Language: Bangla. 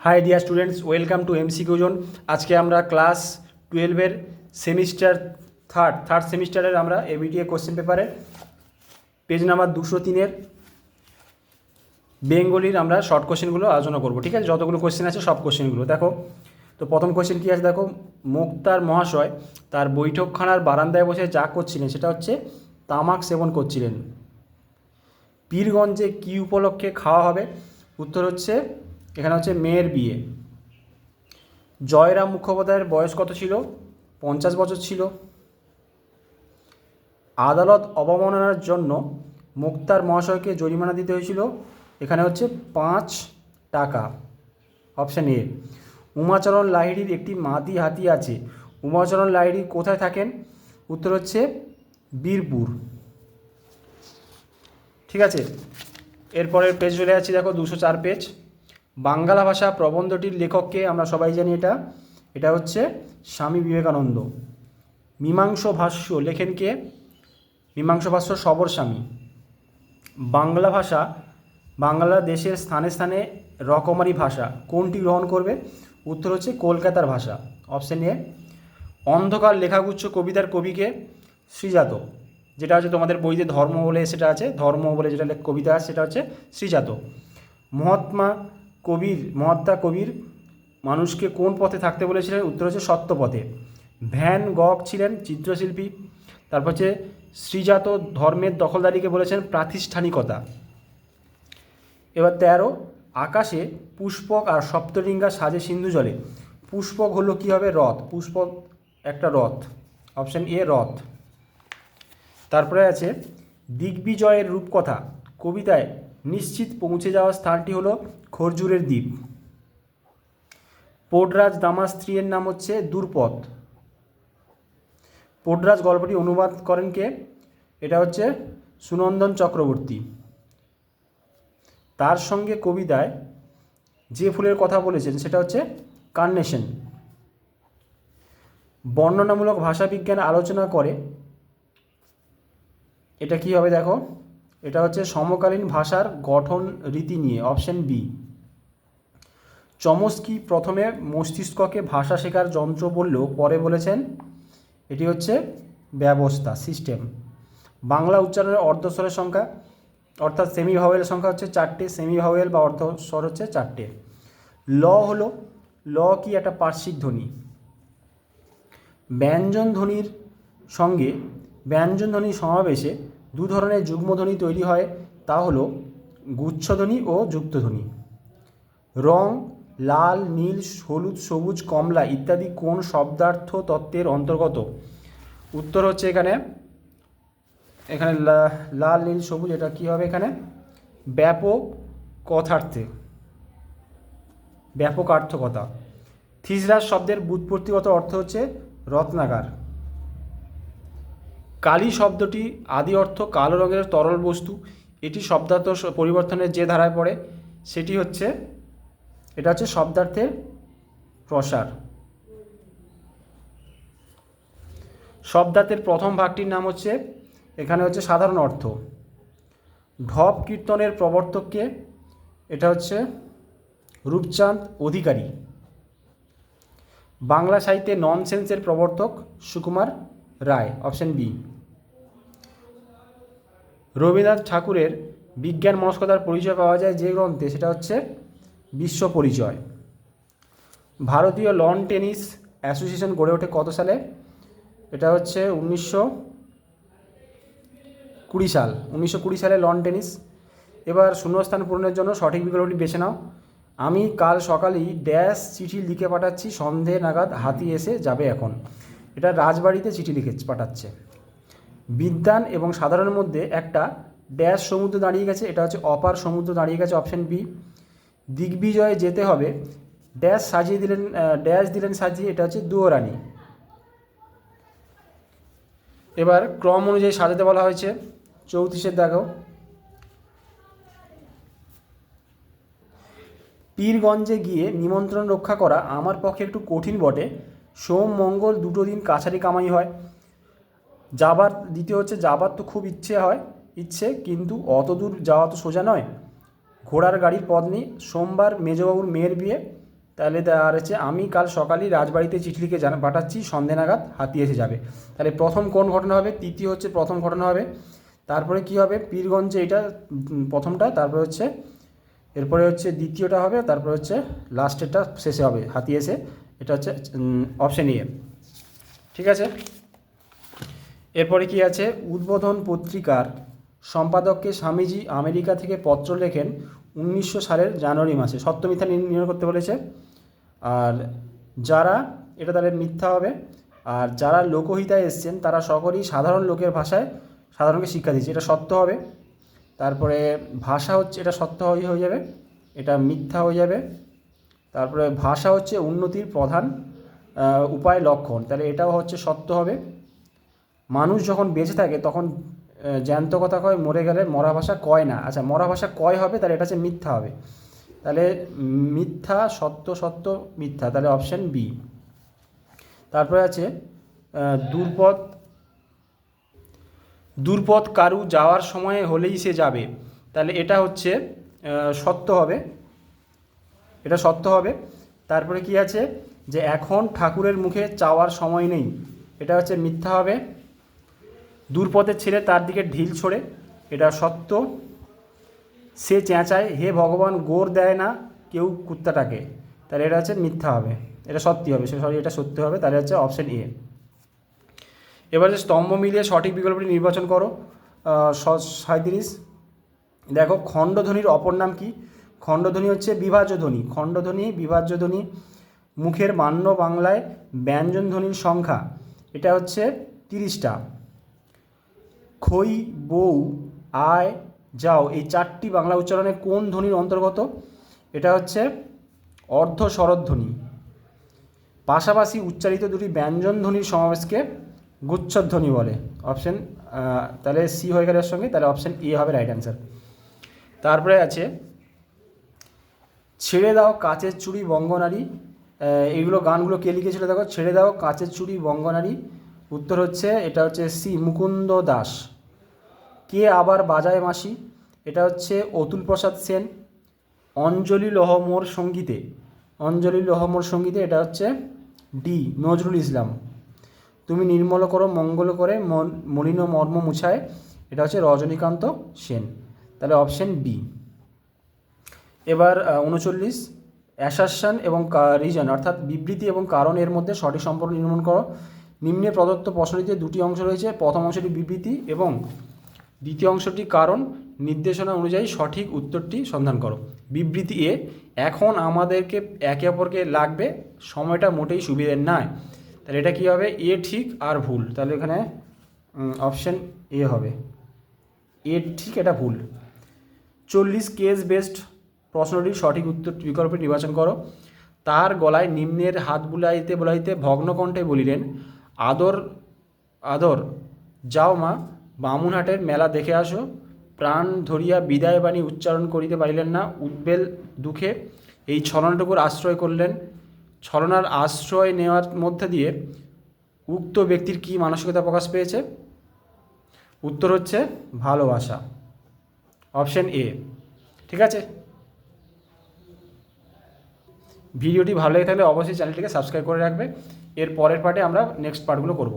Hi dear students welcome to MC Q zone আজকে আমরা ক্লাস টুয়েলভের সেমিস্টার থার্ড থার্ড সেমিস্টারের আমরা এবিটিএ কোশ্চেন পেপারে পেজ নাম্বার দুশো তিনের বেঙ্গলির আমরা শর্ট কোশ্চেনগুলো আলোচনা করব, ঠিক আছে? যতগুলো কোশ্চেন আছে সব কোশ্চেনগুলো দেখো, তো প্রথম কোশ্চেন কী আছে? দেখো, মুক্তার মহাশয় তার বৈঠকখানার বারান্দায় বসে যা করছিলেন, সেটা হচ্ছে তামাক সেবন করছিলেন। পীরগঞ্জে কী উপলক্ষে খাওয়া হবে? উত্তর হচ্ছে এখানে হচ্ছে মেয়ের বিয়ে। জয়রাম মুখোপাধ্যায়ের বয়স কত ছিল? পঞ্চাশ বছর ছিল। আদালত অবমাননার জন্য মুক্তার মহাশয়কে জরিমানা দিতে হয়েছিল। এখানে হচ্ছে পাঁচ টাকা। অপশান এ, উমাচরণ লাহিড়ির একটি মাদি হাতি আছে। উমাচরণ লাহিড়ি কোথায় থাকেন? উত্তর হচ্ছে বীরপুর। ঠিক আছে? এরপরের পেজ চলে যাচ্ছি, দেখো দুশো চার পেজ বাংলা ভাষা প্রবন্ধটির লেখককে আমরা সবাই জানি এটা। এটা হচ্ছে স্বামী বিবেকানন্দ। মীমাংস ভাষ্য লেখেন কে? মীমাংস ভাষ্য সবর স্বামী। বাংলা ভাষা বাংলাদেশের স্থানে স্থানে রকমারি ভাষা। কোনটি গ্রহণ করবে? উত্তর হচ্ছে কলকাতার ভাষা। অপশন এ, অন্ধকার লেখাগুচ্ছ কবিতার কবিকে শ্রীজাত যেটা হচ্ছে তোমাদের বইতে ধর্ম বলে সেটা আছে। ধর্ম বলে যেটা কবিতা আছে সেটা হচ্ছে শ্রীজাত মহাত্মা কবির, মহাত্মা কবির মানুষকে কোন পথে থাকতে বলেছিলেন? উত্তর হচ্ছে সত্য পথে ভ্যান গক ছিলেন চিত্রশিল্পী। তারপর হচ্ছে শ্রীজাত ধর্মের দখলদারিকে বলেছেন প্রাতিষ্ঠানিকতা। এবার তেরো, আকাশে পুষ্পক আর সপ্তরিঙ্গা সাজে সিন্ধু জলে। পুষ্পক হলো কী হবে? রথ। পুষ্পক একটা রথ। অপশান এ, রথ। তারপরে আছে, দিগ্বিজয়ের রূপকথা। কবিতায় নিশ্চিত পৌঁছে যাওয়ার স্থানটি হলো খরজুরের দ্বীপ। পোডরাজ দামার স্ত্রীর নাম হচ্ছে দূরপথ পোডরাজ গল্পটি অনুবাদ করেন কে? এটা হচ্ছে সুনন্দন চক্রবর্তী। তার সঙ্গে কবিতায় যে ফুলের কথা বলেছেন সেটা হচ্ছে কার্নেশন। বর্ণনামূলক ভাষাবিজ্ঞান আলোচনা করে। এটা কি হবে দেখো? এটা হচ্ছে সমকালীন ভাষার গঠন রীতি নিয়ে অপশন বি চমস্কি প্রথমে মস্তিষ্ককে ভাষা শেখার যন্ত্র বললেও পরে বলেছেন, এটি হচ্ছে ব্যবস্থা সিস্টেম বাংলা উচ্চারণের অর্ধস্বরের সংখ্যা, অর্থাৎ সেমি ভাওয়েল সংখ্যা হচ্ছে চারটে সেমি ভাওয়েল বা অর্ধ স্বর হচ্ছে চারটে। ল হলো, ল কি একটা পার্শ্বিক ধ্বনি? ব্যঞ্জন ধ্বনির সঙ্গে ব্যঞ্জন ধ্বনির সমাবেশে দু ধরনের যুগ্মধ্বনি তৈরি হয়, তা হলো গুচ্ছধ্বনি ও যুক্তধ্বনি। রং, লাল, নীল, হলুদ, সবুজ, কমলা ইত্যাদি কোন শব্দার্থ তত্ত্বের অন্তর্গত? উত্তর হচ্ছে এখানে এখানে লাল, নীল, সবুজ, এটা কি হবে এখানে? ব্যাপক কথার্থে। ব্যাপক আর্থকতা। থিসরাস শব্দের বুৎপত্তিগত অর্থ হচ্ছে রত্নাগার কালি শব্দটি আদি অর্থ কালো রঙের তরল বস্তু। এটি শব্দার্থ পরিবর্তনের যে ধারায় পড়ে, সেটি হচ্ছে, এটা হচ্ছে শব্দার্থের প্রসার। শব্দার্থের প্রথম ভাগটির নাম হচ্ছে, এখানে হচ্ছে সাধারণ অর্থ। ঢপ কীর্তনের প্রবর্তককে, এটা হচ্ছে রূপচাঁদ অধিকারী। বাংলা সাহিত্যে ননসেন্সের প্রবর্তক সুকুমার রায় অপশন বি রবীন্দ্রনাথ ঠাকুরের বিজ্ঞান মনস্কতার পরিচয় পাওয়া যায় যে গ্রন্থে, সেটা হচ্ছে বিশ্ব পরিচয়। ভারতীয় লন টেনিস অ্যাসোসিয়েশন গড়ে ওঠে কত সালে? এটা হচ্ছে উনিশশো কুড়ি সাল, উনিশশো কুড়ি সালে লন টেনিস। এবার শূন্যস্থান পূরণের জন্য সঠিক বিকল্পটি বেছে নাও। আমি কাল সকালেই ড্যাশ চিঠি লিখে পাঠাচ্ছি, সন্ধে নাগাদ হাতি এসে যাবে এখন। এটা রাজবাড়িতে চিঠি লিখে পাঠাচ্ছে। বিদ্যান এবং সাধারণের মধ্যে একটা ড্যাশ সমুদ্র দাঁড়িয়ে গেছে, এটা হচ্ছে অপার সমুদ্র দাঁড়িয়ে গেছে অপশন বি দিগ্বিজয়ে যেতে হবে, ড্যাশ সাজিয়ে দিলেন ড্যাশ দিলেন সাজিয়ে, এটা হচ্ছে দুয়োরানি। এবার ক্রম অনুযায়ী সাজাতে বলা হয়েছে, চৌত্রিশের দেখো। পীরগঞ্জে গিয়ে নিমন্ত্রণ রক্ষা করা আমার পক্ষে একটু কঠিন বটে। সোম মঙ্গল দুটো দিন কাছারি কামাই হয়। যাবার, দ্বিতীয় হচ্ছে যাবার তো খুব ইচ্ছে হয়, ইচ্ছে, কিন্তু অত দূর যাওয়া তো সোজা নয়। ঘোড়ার গাড়ির পথ নেই সোমবার মেজবাবুর মেয়ের বিয়ে। তাহলে আর হচ্ছে আমি কাল সকালেই রাজবাড়িতে চিঠি লিখে জানা পাঠাচ্ছি, সন্ধে নাগাদ হাতি এসে যাবে। তাহলে প্রথম কোন ঘটনা হবে? তৃতীয় হচ্ছে প্রথম ঘটনা হবে। তারপরে কি হবে? পীরগঞ্জে এটা প্রথমটা, তারপরে হচ্ছে, এরপরে হচ্ছে দ্বিতীয়টা হবে, তারপরে হচ্ছে লাস্টেরটা শেষে হবে হাতি এসে এটা হচ্ছে অপশন ইয়ে ঠিক আছে? এরপরে কি আছে? উদ্বোধন পত্রিকার সম্পাদককে স্বামীজি আমেরিকা থেকে পত্র লেখেন উনিশশো সালের জানুয়ারি মাসে। সত্য মিথ্যা নির- নির্ণয় করতে বলেছে। আর যারা, এটা তাহলে মিথ্যা হবে, আর যারা লোকহিতায় এসছেন, তারা সকলেই সাধারণ লোকের ভাষায় সাধারণকে শিক্ষা দিচ্ছে এটা সত্য হবে। তারপরে ভাষা হচ্ছে, এটা সত্য হয়ে হয়ে যাবে। এটা মিথ্যা হয়ে যাবে। তারপরে ভাষা হচ্ছে উন্নতির প্রধান উপায় লক্ষণ। তাহলে এটাও হচ্ছে সত্য হবে। মানুষ যখন বেঁচে থাকে তখন জ্যান্ত কথা কয় মরে গেলে মরা ভাষা কয় না। আচ্ছা মরা ভাষা কয় হবে? তাহলে এটা হচ্ছে মিথ্যা হবে। তাহলে মিথ্যা সত্য সত্য মিথ্যা। তাহলে অপশান বি তারপরে আছে আহ, দুর্পদ। দুর্পদ কারু যাওয়ার সময় হলেই সে যাবে। তাহলে এটা হচ্ছে সত্য হবে। এটা সত্য হবে। তারপরে কি আছে? যে এখন ঠাকুরের মুখে চাওয়ার সময় নেই। এটা হচ্ছে মিথ্যা হবে। দূরপথের ছেলে তার দিকে ঢিল ছোড়ে। এটা সত্য। সে চেঁচায়, হে ভগবান, গোর দেয় না কেউ কুত্তাটাকে। তাহলে এটা হচ্ছে মিথ্যা হবে। এটা সত্যি হবে। সে সরি, এটা সত্যি হবে। তাহলে হচ্ছে অপশন এ এবার যে স্তম্ভ মিলিয়ে সঠিক বিকল্পটি নির্বাচন করো। সাঁত্রিশ দেখো, খণ্ডধ্বনির অপর নাম কি? খণ্ডধ্বনি হচ্ছে বিভাজ্য ধ্বনি খণ্ডধ্বনি বিভাজ্য ধ্বনি মুখের মান্য বাংলায় ব্যঞ্জন ধ্বনির সংখ্যা। এটা হচ্ছে তিরিশটা। খই, বউ, আয়, যাও এই চারটি বাংলা উচ্চারণে কোন ধ্বনির অন্তর্গত? এটা হচ্ছে অর্ধ স্বরধ্বনি পাশাপাশি উচ্চারিত দুটি ব্যঞ্জন ধ্বনির সমাবেশকে গুচ্ছধ্বনি বলে। অপশন তাহলে সি হয়ে গেলে সঙ্গে, তাহলে অপশন এ হবে রাইট অ্যান্সার। তারপরে আছে, ছেড়ে দাও কাচের চুড়ি বঙ্গনারী এইগুলো গানগুলো কে লিখেছিল দেখো? ছেড়ে দাও কাচের চুড়ি বঙ্গনারী উত্তর হচ্ছে, এটা হচ্ছে সি, মুকুন্দ দাস। কে আবার বাজায় মাসি? এটা হচ্ছে অতুল প্রসাদ সেন। অঞ্জলি লহমোর সঙ্গীতে। অঞ্জলি লহমোর সঙ্গীতে এটা হচ্ছে ডি, নজরুল ইসলাম। তুমি নির্মল করো, মঙ্গল করে, মন, মলিন মর্ম মুছায়। এটা হচ্ছে রজনীকান্ত সেন। তাহলে অপশন বি এবার উনচল্লিশ। অ্যাসারশন এবং রিজন অর্থাৎ বিবৃতি এবং কারণ এর মধ্যে সঠিক সম্পর্ক নির্মাণ করো। নিম্নে প্রদত্ত প্রশ্নটিতে দুটি অংশ রয়েছে, প্রথম অংশটি বিবৃতি এবং দ্বিতীয় অংশটি কারণ নির্দেশনা অনুযায়ী সঠিক উত্তরটি সন্ধান করো। বিবৃতি এ, এখন আমাদেরকে একে অপরকে লাগবে, সময়টা মোটেই সুবিধের নয়। তাহলে এটা কী হবে? এ ঠিক আর ভুল। তাহলে এখানে অপশন এ হবে। এ ঠিক, এটা ভুল। চল্লিশ কেস বেস্ট প্রশ্নটির সঠিক উত্তর বিকল্পটি নির্বাচন করো। তার গলায় নিম্নের হাত বুলাইতে বুলাইতে ভগ্নকণ্ঠে বলিলেন আদর আদর। যাও মা, বামুনহাটের মেলা দেখে আসো। প্রাণ ধরিয়া বিদায় বাণী উচ্চারণ করিতে পারিলেন না, উদ্বেল দুঃখে এই ছলনাটুকুর আশ্রয় করলেন। ছলনার আশ্রয় নেওয়ার মধ্যে দিয়ে উক্ত ব্যক্তির কী মানসিকতা প্রকাশ পেয়েছে? উত্তর হচ্ছে, ভালোবাসা। Option A. ঠিক আছে? ভিডিওটি ভালো লেগে থাকলে অবশ্যই চ্যানেলটিকে সাবস্ক্রাইব করে রাখবে। এর পরের পার্টে আমরা নেক্সট পার্টগুলো করব।